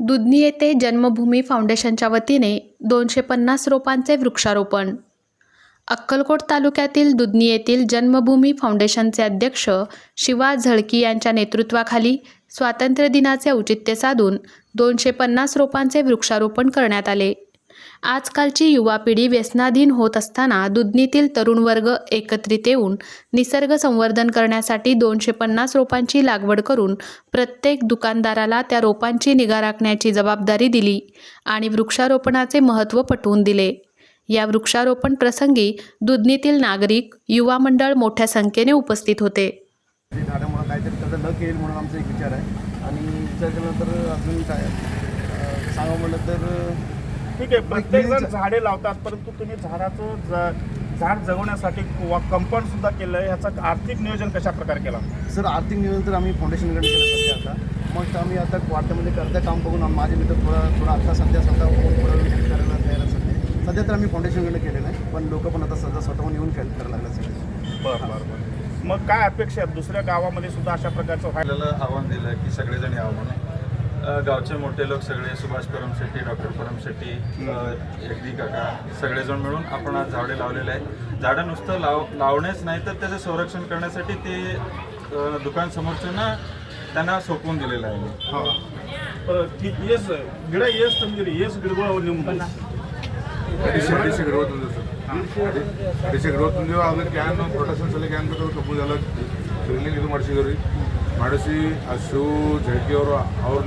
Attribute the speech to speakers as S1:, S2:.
S1: दुधनी येथे जन्मभूमी फाउंडेशनच्या वतीने दोनशे पन्नास रोपांचे वृक्षारोपण. अक्कलकोट तालुक्यातील दुधनी येथील जन्मभूमी फाउंडेशनचे अध्यक्ष शिवा झळकी यांच्या नेतृत्वाखाली स्वातंत्र्य दिनाचे औचित्य साधून दोनशे पन्नास रोपांचे वृक्षारोपण करण्यात आले. आजकालची युवा पिढी व्यसनाधीन होत असताना दुधनीतील तरुण वर्ग एकत्रित येऊन निसर्ग संवर्धन करण्यासाठी दोनशे पन्नास रोपांची लागवड करून प्रत्येक दुकानदाराला त्या रोपांची निगा राखण्याची जबाबदारी दिली आणि वृक्षारोपणाचे महत्त्व पटवून दिले. या वृक्षारोपण प्रसंगी दुधनीतील नागरिक युवा मंडळ मोठ्या संख्येने उपस्थित होते.
S2: ते काहीतरी त्याचा लक येईल म्हणून आमचा एक विचार आहे. आणि विचार अजून काय? सांगा म्हटलं तर
S3: ठीक आहे प्रत्येक जण झाडे लावतात परंतु तुम्ही झाडाचं ज- झाड जगवण्यासाठी कंपाऊंड सुद्धा केलं ह्याचं आर्थिक नियोजन कशा प्रकारे केलं?
S2: सर आर्थिक नियोजन तर आम्ही फाउंडेशनकडे केलं सध्या आता. मग आम्ही आता क्वार्टरमध्ये करता काम बघून आम- माझे मित्र थोडा थोडा आता सध्या स्वतः हेल्प करायला तयार आहे सध्या. सध्या तर आम्ही फाउंडेशनकडे केलेलं आहे पण लोक पण आता सध्या स्वतःहून येऊन हेल्प करायला लागले सगळे.
S3: बरं बरं बरं. मग काय अपेक्षा आहेत? दुसऱ्या गावामध्ये सुद्धा अशा प्रकारचं व्हायला
S4: आपल्याला आव्हान दिलं की सगळेजण यावं म्हणून. गावचे मोठे लोक सगळे सुभाष परम शेट्टी डॉक्टर परम शेट्टी एकदी काका सगळेजण मिळून आपण आज झाडे लावलेले आहेत झाडं नुसतं लाव लावणेच नाही तर त्याचं संरक्षण करण्यासाठी ते अ, दुकान समोरच्यांना त्यांना सोपवून दिलेलं आहे
S3: की येस ಗಿಡ ಏಸ್ ತಂದಿರಿ ಏಸ್ ಗಿಡಗಳು ನಿಮ್ಮ
S5: ಅಡಿಸಿ ಅಡಿಸಿ ಗಿಡ ತಂದಿವಿ ಸರ್ ಅಡಿಸಿ ಗಿಡ ತಂದಿವಿ ಆಮೇಲೆ ಕ್ಯಾನ್ ಪ್ರೊಟೆಕ್ಷನ್ ಸಲ ಕ್ಯಾನ್ ಬೇಕಾದ್ರೆ ಕಬ್ಬು ಎಲ್ಲ ಕ್ಲೀನಿಂಗ್ ಇದು ಮಾಡಿಸಿದ್ವಿ ರೀ ಮಾಡಿಸಿ ಆ ಶಿವ್ ಜಡ್ಗಿ ಅವರು ಅವ್ರ